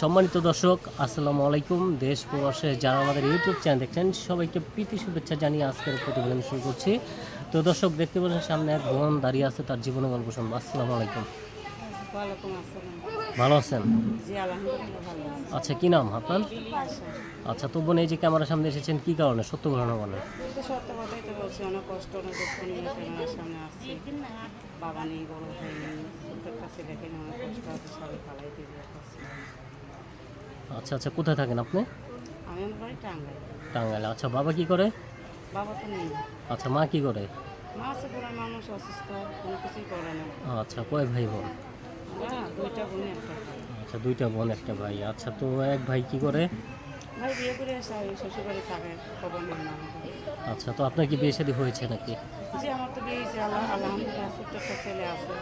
সম্মানিত দর্শক, আসসালামু আলাইকুম। দেশ প্রবাসে যারা আমাদের ইউটিউব চ্যানেল দেখছেন, সবাইকে প্রীতি, শুভেচ্ছা জানিয়ে আজকের প্রতিবেদন শুরু করছি। তো দর্শক, দেখতে পাচ্ছেন সামনে এক বোন দাঁড়িয়ে আছে তার জীবনে গল্প শুনব। আসসালামু আলাইকুম। ভালো আছেন? আচ্ছা কি নাম আপনার? আচ্ছা তো বোন এই যে ক্যামেরার সামনে এসেছেন কি কারণে? সত্য ঘটনা বলেন। সত্য কথাই তো বলছি অনেক কষ্ট অনেক দুঃখ নিয়ে ক্যামেরার সামনে আসছি। বাবা নেই বড় ভাই নেই কাছে দেখেন অনেক কষ্ট আছে সবাই পালাই দিয়ে আচ্ছা আচ্ছা কোথায় থাকেন আপনি? আমি আমার বাড়ি টাঙ্গাই টাঙ্গাইলে। আচ্ছা বাবা কি করে? বাবা তো নেই। আচ্ছা মা কি করে? মা আছে পুরো মানুষ অসুস্থ কোনো কিছুই করে না। আচ্ছা কয় ভাই বোন? ভাই। আচ্ছা দুইটা বোন একটা ভাই। আচ্ছা তো এক ভাই কি করে? ভাই বিয়ে করে এসে শ্বশুর থাকে খবর নেই না। আচ্ছা তো আপনার কি বিয়ে শাদী হয়েছে নাকি? জি আমার তো বিয়ে হয়েছে আল্লাহ আলহামদুলিল্লাহ ছোট্ট একটা ছেলে আছে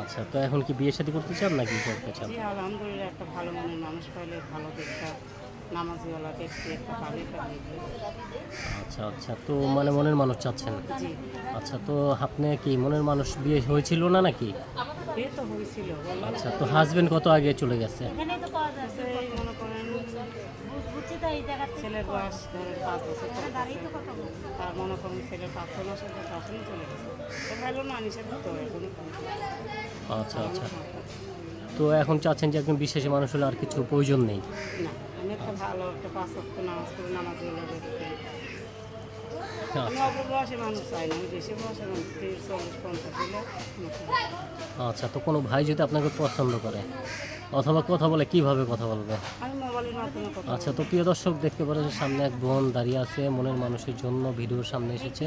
আচ্ছা তো এখন কি বিয়ে শাদী করতে চান নাকি করতে চান? জি আলহামদুলিল্লাহ একটা ভালো মনের মানুষ পাইলে ভালো দেখা নামাজিওয়ালা একটা আচ্ছা আচ্ছা তো মানে মনের মানুষ চাচ্ছেন। আচ্ছা তো আপনি কি মনের মানুষ বিয়ে হয়েছিল না নাকি? তো আচ্ছা তো হাজবেন্ড কত আগে চলে গেছে? ছেলের পাঁচ বছর চলতেছে। আর করেন ছেলের পাঁচ ছ মাস তখনই চলে গেছে ভালো না নিষেধ করতে হবে আচ্ছা আচ্ছা। তো এখন চাচ্ছেন যে একজন বিশেষ মানুষ হলে আর কিছু প্রয়োজন নেই? ভালো একটা পাঁচ নামাজ নামাজিওয়ালা আচ্ছা তো কোনো ভাই যদি আপনাকে পছন্দ করে, অথবা কথা বলে, কীভাবে কথা বলবে? আচ্ছা তো প্রিয় দর্শক, দেখতে পারেন সামনে এক বোন দাঁড়িয়ে আছে, মনের মানুষের জন্য ভিডিওর সামনে এসেছে।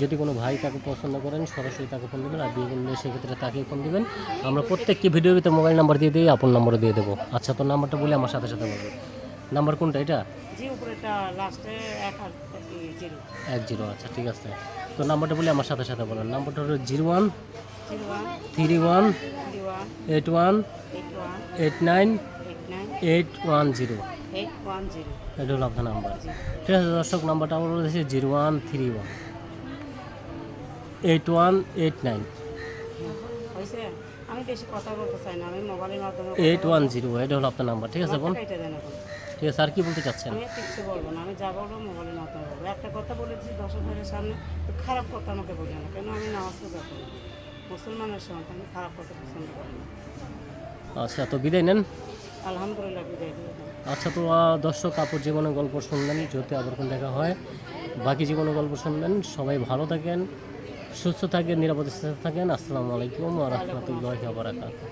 যদি কোনো ভাই তাকে পছন্দ করেন, সরাসরি তাকে ফোন দেবেন, আর বিয়ে করলে সেক্ষেত্রে তাকে ফোন দেবেন। আমরা প্রত্যেকটি ভিডিওর ভিতরে মোবাইল নাম্বার দিয়ে দিই, আপন নম্বরও দিয়ে দেবো। আচ্ছা তো নাম্বারটা বলে আমার সাথে সাথে বলবে নাম্বার কোনটা এটা? জি উপরেটা লাস্টে এক জিরো এক জিরো আচ্ছা ঠিক আছে। তো নাম্বারটা বলে আমার সাথে সাথে বলেন। নাম্বারটা হলো zero one three one eight one eight nine eight one zero এটা হলো আপনার নাম্বার ঠিক আছে দর্শক নাম্বারটা আমার বলেছে zero one three one eight one eight nine আমি বেশি কথা বলতে চাই না আমি মোবাইলের মাধ্যমে এইট ওয়ান জিরো এটা হলো আপনার নাম্বার ঠিক আছে বোন? ঠিক আছে আর কি বলতে চাচ্ছেন? আমি কিচ্ছু বলব না আমি যা বলব মোবাইলের মাধ্যমে বলব একটা কথা বলেছি দর্শকের সামনে তো খারাপ কথা আমাকে বলি না কেন আমি নামাজ পূজা করি মুসলমানের আমি খারাপ কথা পছন্দ করি না। আচ্ছা তো বিদায় নেন। আলহামদুলিল্লাহ বিদায় আচ্ছা তো দর্শক আপুর জীবনের গল্প শুনলেন যদি আবার কোন দেখা হয়। বাকি জীবনের গল্প শুনলেন সবাই ভালো থাকেন সুস্থ থাকেন নিরাপদে থাকেন। আসসালামু আলাইকুম রহমতুল্লাহ বারাকাতুহ।